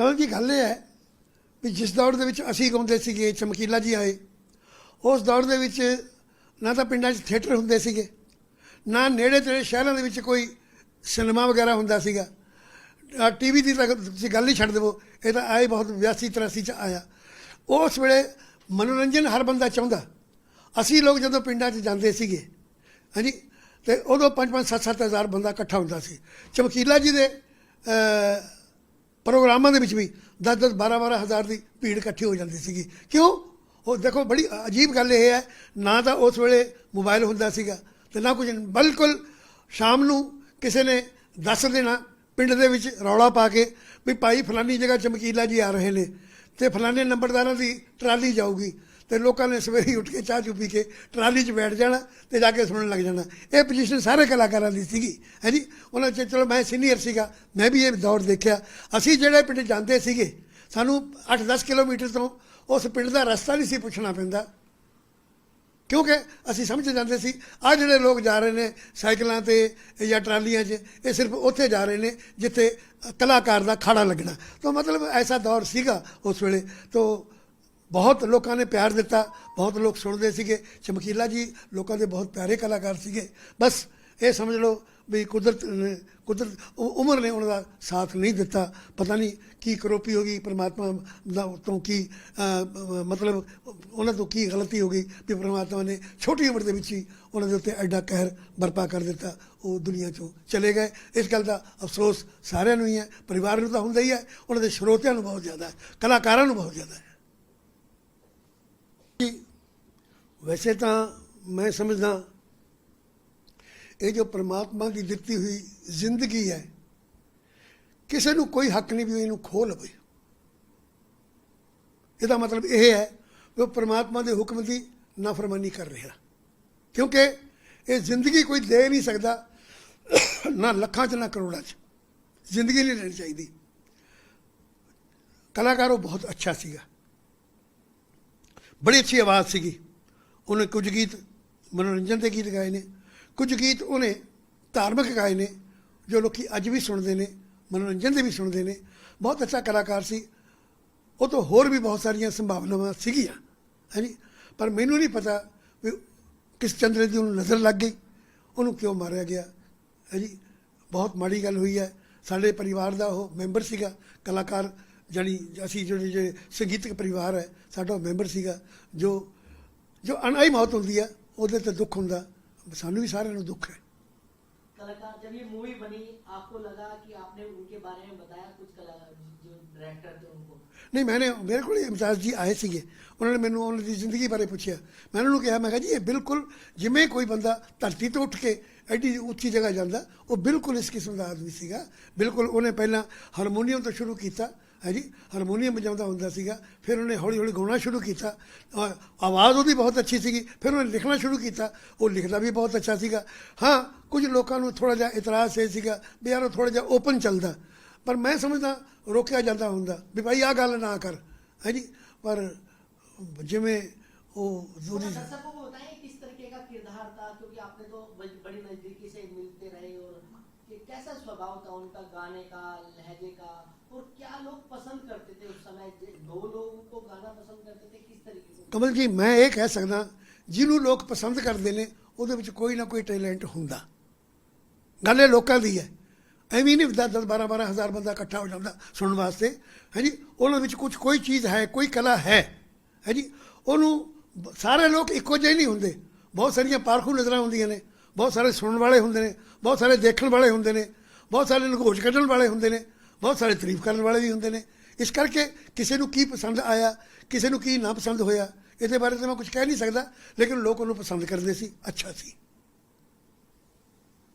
ਕਮਲ ਜੀ ਗੱਲ ਇਹ ਹੈ ਵੀ ਜਿਸ ਦੌਰ ਦੇ ਵਿੱਚ ਅਸੀਂ ਗਾਉਂਦੇ ਸੀਗੇ ਚਮਕੀਲਾ ਜੀ ਆਏ, ਉਸ ਦੌਰ ਦੇ ਵਿੱਚ ਨਾ ਤਾਂ ਪਿੰਡਾਂ 'ਚ ਥੀਏਟਰ ਹੁੰਦੇ ਸੀਗੇ, ਨਾ ਨੇੜੇ ਤੇੜੇ ਸ਼ਹਿਰਾਂ ਦੇ ਵਿੱਚ ਕੋਈ ਸਿਨੇਮਾ ਵਗੈਰਾ ਹੁੰਦਾ ਸੀਗਾ। ਟੀਵੀ ਦੀ ਤਾਂ ਤੁਸੀਂ ਗੱਲ ਹੀ ਛੱਡ ਦੇਵੋ, ਇਹ ਤਾਂ ਆਏ ਬਹੁਤ 82 83 ਚ ਆਇਆ। ਉਸ ਵੇਲੇ ਮਨੋਰੰਜਨ ਹਰ ਬੰਦਾ ਚਾਹੁੰਦਾ। ਅਸੀਂ ਲੋਕ ਜਦੋਂ ਪਿੰਡਾਂ 'ਚ ਜਾਂਦੇ ਸੀਗੇ, ਹਾਂਜੀ, ਤੇ ਉਦੋਂ 5-5 7-7 ਹਜ਼ਾਰ ਬੰਦਾ ਇਕੱਠਾ ਹੁੰਦਾ ਸੀ। ਚਮਕੀਲਾ ਜੀ ਦੇ ਪ੍ਰੋਗਰਾਮਾਂ ਦੇ ਵਿੱਚ ਵੀ 10-10 12-12 ਹਜ਼ਾਰ ਦੀ ਭੀੜ ਇਕੱਠੀ ਹੋ ਜਾਂਦੀ ਸੀਗੀ। ਕਿਉਂ? ਉਹ ਦੇਖੋ, ਬੜੀ ਅਜੀਬ ਗੱਲ ਇਹ ਹੈ, ਨਾ ਤਾਂ ਉਸ ਵੇਲੇ ਮੋਬਾਈਲ ਹੁੰਦਾ ਸੀਗਾ ਤੇ ਨਾ ਕੁਝ, ਬਿਲਕੁਲ ਸ਼ਾਮ ਨੂੰ ਕਿਸੇ ਨੇ ਦੱਸ ਦੇਣਾ, ਪਿੰਡ ਦੇ ਵਿੱਚ ਰੌਲਾ ਪਾ ਕੇ ਵੀ ਭਾਈ ਫਲਾਨੀ ਜਗ੍ਹਾ ਚਮਕੀਲਾ ਜੀ ਆ ਰਹੇ ਨੇ ਤੇ ਫਲਾਨੇ ਨੰਬਰਦਾਰਾਂ ਦੀ ਟਰਾਲੀ ਜਾਊਗੀ। ਤੇ ਲੋਕਾਂ ਨੇ ਸਵੇਰੇ ਉੱਠ ਕੇ ਚਾਹ ਚੂ ਪੀ ਕੇ ਟਰਾਲੀ 'ਚ ਬੈਠ ਜਾਣਾ ਤੇ ਜਾ ਕੇ ਸੁਣਨ ਲੱਗ ਜਾਣਾ। ਇਹ ਪੋਜੀਸ਼ਨ ਸਾਰੇ ਕਲਾਕਾਰਾਂ ਦੀ ਸੀਗੀ, ਹੈ ਜੀ? ਉਹਨਾਂ 'ਚ ਚਲੋ ਮੈਂ ਸੀਨੀਅਰ ਸੀਗਾ, ਮੈਂ ਵੀ ਇਹ ਦੌਰ ਦੇਖਿਆ। ਅਸੀਂ ਜਿਹੜੇ ਪਿੰਡ ਜਾਂਦੇ ਸੀਗੇ, ਸਾਨੂੰ 8-10 ਕਿਲੋਮੀਟਰ ਤੋਂ ਉਸ ਪਿੰਡ ਦਾ ਰਸਤਾ ਨਹੀਂ ਸੀ ਪੁੱਛਣਾ ਪੈਂਦਾ। ਕਿਉਂਕਿ ਅਸੀਂ ਸਮਝ ਜਾਂਦੇ ਸੀ ਆ ਜਿਹੜੇ ਲੋਕ ਜਾ ਰਹੇ ਨੇ ਸਾਈਕਲਾਂ ਤੇ ਜਾਂ ਟਰਾਲੀਆਂ 'ਚ, ਇਹ ਸਿਰਫ ਉੱਥੇ ਜਾ ਰਹੇ ਨੇ ਜਿੱਥੇ ਕਲਾਕਾਰ ਦਾ ਖਾੜਾ ਲੱਗਣਾ। ਤਾਂ ਮਤਲਬ ਐਸਾ ਦੌਰ ਸੀਗਾ ਉਸ ਵੇਲੇ। ਤੋਂ ਬਹੁਤ ਲੋਕਾਂ ਨੇ ਪਿਆਰ ਦਿੱਤਾ, ਬਹੁਤ ਲੋਕ ਸੁਣਦੇ ਸੀਗੇ। ਚਮਕੀਲਾ ਜੀ ਲੋਕਾਂ ਦੇ ਬਹੁਤ ਪਿਆਰੇ ਕਲਾਕਾਰ ਸੀਗੇ। ਬਸ ਇਹ ਸਮਝ ਲਓ ਵੀ ਕੁਦਰਤ ਨੇ, ਕੁਦਰਤ, ਉ- ਉਮਰ ਨੇ ਉਹਨਾਂ ਦਾ ਸਾਥ ਨਹੀਂ ਦਿੱਤਾ। ਪਤਾ ਨਹੀਂ ਕੀ ਕਰੋਪੀ ਹੋ ਗਈ, ਪਰਮਾਤਮਾ ਦਾ ਤੋਂ ਕੀ ਮਤਲਬ ਉਹਨਾਂ ਤੋਂ ਕੀ ਗਲਤੀ ਹੋ ਗਈ ਵੀ ਪਰਮਾਤਮਾ ਨੇ ਛੋਟੀ ਉਮਰ ਦੇ ਵਿੱਚ ਹੀ ਉਹਨਾਂ ਦੇ ਉੱਤੇ ਐਡਾ ਕਹਿਰ ਬਰਪਾ ਕਰ ਦਿੱਤਾ। ਉਹ ਦੁਨੀਆ ਚੋਂ ਚਲੇ ਗਏ। ਇਸ ਗੱਲ ਦਾ ਅਫਸੋਸ ਸਾਰਿਆਂ ਨੂੰ ਹੀ ਹੈ, ਪਰਿਵਾਰ ਨੂੰ ਤਾਂ ਹੁੰਦਾ ਹੀ ਹੈ। ਉਹਨਾਂ ਦੇ ਸਰੋਤਿਆਂ ਨੂੰ ਬਹੁਤ ਜ਼ਿਆਦਾ ਹੈ, ਕਲਾਕਾਰਾਂ ਨੂੰ ਬਹੁਤ ਜ਼ਿਆਦਾ ਹੈ। ਵੈਸੇ ਤਾਂ ਮੈਂ ਸਮਝਦਾ ਇਹ ਜੋ ਪ੍ਰਮਾਤਮਾ ਦੀ ਦਿੱਤੀ ਹੋਈ ਜ਼ਿੰਦਗੀ ਹੈ, ਕਿਸੇ ਨੂੰ ਕੋਈ ਹੱਕ ਨਹੀਂ ਵੀ ਇਹਨੂੰ ਖੋਹ ਲਵੇ। ਇਹਦਾ ਮਤਲਬ ਇਹ ਹੈ ਕਿ ਉਹ ਪ੍ਰਮਾਤਮਾ ਦੇ ਹੁਕਮ ਦੀ ਨਾਫਰਮਾਨੀ ਕਰ ਰਿਹਾ। ਕਿਉਂਕਿ ਇਹ ਜ਼ਿੰਦਗੀ ਕੋਈ ਦੇ ਨਹੀਂ ਸਕਦਾ, ਨਾ ਲੱਖਾਂ ਚ, ਨਾ ਕਰੋੜਾਂ ਚ। ਜ਼ਿੰਦਗੀ ਨਹੀਂ ਲੈਣੀ ਚਾਹੀਦੀ। ਕਲਾਕਾਰ ਉਹ ਬਹੁਤ ਅੱਛਾ ਸੀਗਾ। ਬੜੀ ਅੱਛੀ ਆਵਾਜ਼ ਸੀਗੀ। ਉਹਨੇ ਕੁਝ ਗੀਤ ਮਨੋਰੰਜਨ ਦੇ ਗੀਤ ਗਾਏ ਨੇ। ਕੁਝ ਗੀਤ ਉਹਨੇ ਧਾਰਮਿਕ ਗਾਏ ਨੇ, ਜੋ ਲੋਕੀ ਅੱਜ ਵੀ ਸੁਣਦੇ ਨੇ, ਮਨੋਰੰਜਨ ਦੇ ਵੀ ਸੁਣਦੇ ਨੇ। ਬਹੁਤ ਅੱਛਾ ਕਲਾਕਾਰ ਸੀ। ਉਹ ਤੋਂ ਹੋਰ ਵੀ ਬਹੁਤ ਸਾਰੀਆਂ ਸੰਭਾਵਨਾਵਾਂ ਸੀਗੀਆਂ। ਹਾਂਜੀ ਪਰ ਮੈਨੂੰ ਨਹੀਂ ਪਤਾ ਵੀ ਕਿਸ ਚੰਦਰੇ ਦੀ ਉਹਨੂੰ ਨਜ਼ਰ ਲੱਗ ਗਈ। ਉਹਨੂੰ ਕਿਉਂ ਮਾਰਿਆ ਗਿਆ? ਹਾਂਜੀ ਬਹੁਤ ਮਾੜੀ ਗੱਲ ਹੋਈ ਹੈ। ਸਾਡੇ ਪਰਿਵਾਰ ਦਾ ਉਹ ਮੈਂਬਰ ਸੀਗਾ, ਕਲਾਕਾਰ ਜਾਨੀ ਅਸੀਂ ਜਿਹੜੇ ਜੇ ਸੰਗੀਤਕ ਪਰਿਵਾਰ ਹੈ ਸਾਡਾ ਮੈਂਬਰ ਸੀਗਾ ਜੋ ਜੋ ਅਣਾਈ ਮੌਤ ਹੁੰਦੀ ਆ ਉਹਦੇ ਤੇ ਦੁੱਖ ਹੁੰਦਾ ਸਾਨੂੰ ਵੀ ਸਾਰਿਆਂ ਨੂੰ ਦੁੱਖ ਹੈ। कलाकार जब ये मूवी बनी आपको लगा कि आपने उनके बारे में बताया कुछ कला जो डायरेक्टर थे उनको ਨਹੀਂ ਮੈਨੇ ਮੇਰੇ ਕੋਲ ਇਮਤਾਜ਼ ਜੀ ਆਏ ਸੀਗੇ। ਉਹਨਾਂ ਨੇ ਮੈਨੂੰ ਉਹਨਾਂ ਦੀ ਜ਼ਿੰਦਗੀ ਬਾਰੇ ਪੁੱਛਿਆ। ਮੈਂ ਉਹਨਾਂ ਨੂੰ ਕਿਹਾ ਮੈਂ ਕਿਹਾ ਜੀ ਇਹ ਬਿਲਕੁਲ ਜਿਵੇਂ ਕੋਈ ਬੰਦਾ ਧਰਤੀ ਤੋਂ ਉੱਠ ਕੇ ਐਡੀ ਉੱਚੀ ਜਗ੍ਹਾ ਜਾਂਦਾ ਉਹ ਬਿਲਕੁਲ ਇਸ ਕਿਸਮ ਦਾ ਆਦਮੀ ਸੀਗਾ। ਬਿਲਕੁਲ ਉਹਨੇ ਪਹਿਲਾਂ ਹਾਰਮੋਨੀਅਮ ਤੋਂ ਸ਼ੁਰੂ ਕੀਤਾ ਹੈ ਜੀ ਹਾਰਮੋਨੀਅਮ ਵਜਾਉਂਦਾ ਹੁੰਦਾ ਸੀਗਾ ਫਿਰ ਉਹਨੇ ਹੌਲੀ ਹੌਲੀ ਗਾਉਣਾ ਸ਼ੁਰੂ ਕੀਤਾ ਔਰ ਆਵਾਜ਼ ਉਹਦੀ ਬਹੁਤ ਅੱਛੀ ਸੀਗੀ ਫਿਰ ਉਹਨੇ ਲਿਖਣਾ ਸ਼ੁਰੂ ਕੀਤਾ ਉਹ ਲਿਖਦਾ ਵੀ ਬਹੁਤ ਅੱਛਾ ਸੀਗਾ ਹਾਂ ਕੁਝ ਲੋਕਾਂ ਨੂੰ ਥੋੜਾ ਜਿਹਾ ਇਤਰਾਜ਼ ਇਹ ਸੀਗਾ ਵੀ ਯਾਰ ਉਹ ਥੋੜਾ ਜਿਹਾ ਓਪਨ ਚੱਲਦਾ ਪਰ ਮੈਂ ਸਮਝਦਾ ਰੋਕਿਆ ਜਾਂਦਾ ਹੁੰਦਾ ਵੀ ਭਾਈ ਆਹ ਗੱਲ ਨਾ ਕਰ ਹੈ ਜੀ ਪਰ ਜਿਵੇਂ ਉਹ थोड़ा ਉਹਦੀ दर्शकों को बताएं किस तरीके का किरदार था क्योंकि आपने तो बड़ी बड़ी नजदीकी से मिलते रहे और कि कैसा स्वभाव था उनका गाने का लहजे का और क्या लोग पसंद करते थे उस समय जे- दो लोग उनको गाना पसंद करते थे किस तरीके से ਕਮਲ ਜੀ ਮੈਂ ਇਹ ਕਹਿ ਸਕਦਾ ਜਿਹਨੂੰ ਲੋਕ ਪਸੰਦ ਕਰਦੇ ਨੇ ਉਹਦੇ ਵਿੱਚ ਕੋਈ ਨਾ ਕੋਈ ਟੈਲੈਂਟ ਹੁੰਦਾ ਗੱਲ ਇਹ ਲੋਕਾਂ ਦੀ ਹੈ ਐਵੇਂ ਨਹੀਂ 10 10 12 12 ਹਜ਼ਾਰ ਬੰਦਾ ਇਕੱਠਾ ਹੋ ਜਾਂਦਾ ਸੁਣਨ ਵਾਸਤੇ ਹੈ ਜੀ ਉਹਨਾਂ ਵਿੱਚ ਕੁਝ ਕੋਈ ਚੀਜ਼ ਹੈ ਕੋਈ ਕਲਾ ਹੈ ਹੈ ਜੀ ਉਹਨੂੰ ਬ- ਸਾਰੇ ਲੋਕ ਇੱਕੋ ਜਿਹੇ ਨਹੀਂ ਹੁੰਦੇ ਬਹੁਤ ਸਾਰੀਆਂ ਪਾਰਖੂ ਨਜ਼ਰਾਂ ਹੁੰਦੀਆਂ ਨੇ ਬਹੁਤ ਸਾਰੇ ਸੁਣਨ ਵਾਲੇ ਹੁੰਦੇ ਨੇ ਬਹੁਤ ਸਾਰੇ ਦੇਖਣ ਵਾਲੇ ਹੁੰਦੇ ਨੇ ਬਹੁਤ ਸਾਰੇ ਲਘੋਸ਼ ਕੱਢਣ ਵਾਲੇ ਹੁੰਦੇ ਨੇ ਬਹੁਤ ਸਾਰੇ ਤਾਰੀਫ ਕਰਨ ਵਾਲੇ ਵੀ ਹੁੰਦੇ ਨੇ। ਇਸ ਕਰਕੇ ਕਿਸੇ ਨੂੰ ਕੀ ਪਸੰਦ ਆਇਆ, ਕਿਸੇ ਨੂੰ ਕੀ ਨਾ ਪਸੰਦ ਹੋਇਆ, ਇਹਦੇ ਬਾਰੇ ਤਾਂ ਮੈਂ ਕੁਝ ਕਹਿ ਨਹੀਂ ਸਕਦਾ, ਲੇਕਿਨ ਲੋਕ ਉਹਨੂੰ ਪਸੰਦ ਕਰਦੇ ਸੀ, ਅੱਛਾ ਸੀ।